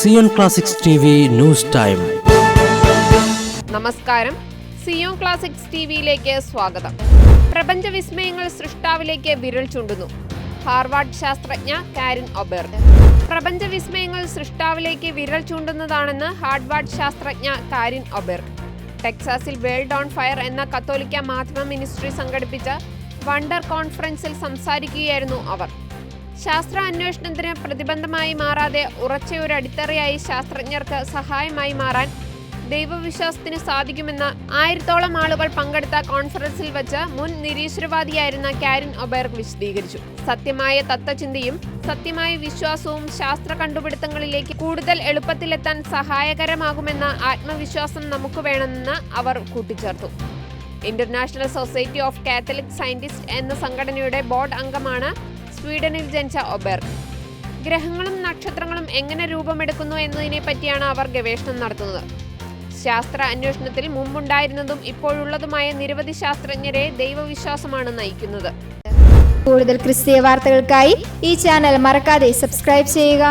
Zion classics news time. നമസ്കാരം. Zion classics ടിവിയിലേക്ക് സ്വാഗതം. പ്രപഞ്ച വിസ്മയങ്ങൾ സൃഷ്ടാവിലേക്ക് വിരൽ ചൂണ്ടുന്നു. ഹാർവാർഡ് ശാസ്ത്രജ്ഞ കാരിൻ ഒബെർ പ്രപഞ്ച വിസ്മയങ്ങൾ സൃഷ്ടാവിലേക്ക് വിരൽ ചൂണ്ടുന്നതാണെന്ന് ഹാർവാർഡ് ശാസ്ത്രജ്ഞ കാരിൻ ഒബെർ ടെക്സാസിൽ വേൾഡ് ഓൺ ഫയർ എന്ന കത്തോലിക്ക മാധ്യമ മിനിസ്ട്രി സംഘടിപ്പിച്ച വണ്ടർ കോൺഫറൻസിൽ സംസാരിക്കുകയായിരുന്നു അവർ. ശാസ്ത്ര അന്വേഷണത്തിന് പ്രതിബന്ധമായി മാറാതെ ഉറച്ച ഒരു അടിത്തറയായി ശാസ്ത്രജ്ഞർക്ക് സഹായമായി മാറാൻ ദൈവവിശ്വാസത്തിന് സാധിക്കുമെന്ന് ആയിരത്തോളം ആളുകൾ പങ്കെടുത്ത കോൺഫറൻസിൽ വെച്ച് മുൻ നിരീശ്വരവാദിയായിരുന്ന കാരിൻ ഒബേർഗ് വിശദീകരിച്ചു. സത്യമായ തത്വചിന്തയും സത്യമായ വിശ്വാസവും ശാസ്ത്ര കണ്ടുപിടുത്തങ്ങളിലേക്ക് കൂടുതൽ എളുപ്പത്തിലെത്താൻ സഹായകരമാകുമെന്ന ആത്മവിശ്വാസം നമുക്ക് വേണമെന്ന് അവർ കൂട്ടിച്ചേർത്തു. International society of catholic scientist എന്ന സംഘടനയുടെ ബോർഡ് അംഗമാണ് സ്വീഡനിൽ ജനിച്ച ഒബെർ. ഗ്രഹങ്ങളും നക്ഷത്രങ്ങളും എങ്ങനെ രൂപമെടുക്കുന്നു എന്നതിനെ പറ്റിയാണ് അവർ ഗവേഷണം നടത്തുന്നത്. ശാസ്ത്ര അന്വേഷണത്തിൽ മുമ്പുണ്ടായിരുന്നതും ഇപ്പോഴുള്ളതുമായ നിരവധി ശാസ്ത്രജ്ഞരെ ദൈവവിശ്വാസമാണ് നയിക്കുന്നത്. കൂടുതൽ ക്രിസ്തീയ വാർത്തകൾക്കായി ഈ ചാനൽ മറക്കാതെ സബ്സ്ക്രൈബ് ചെയ്യുക.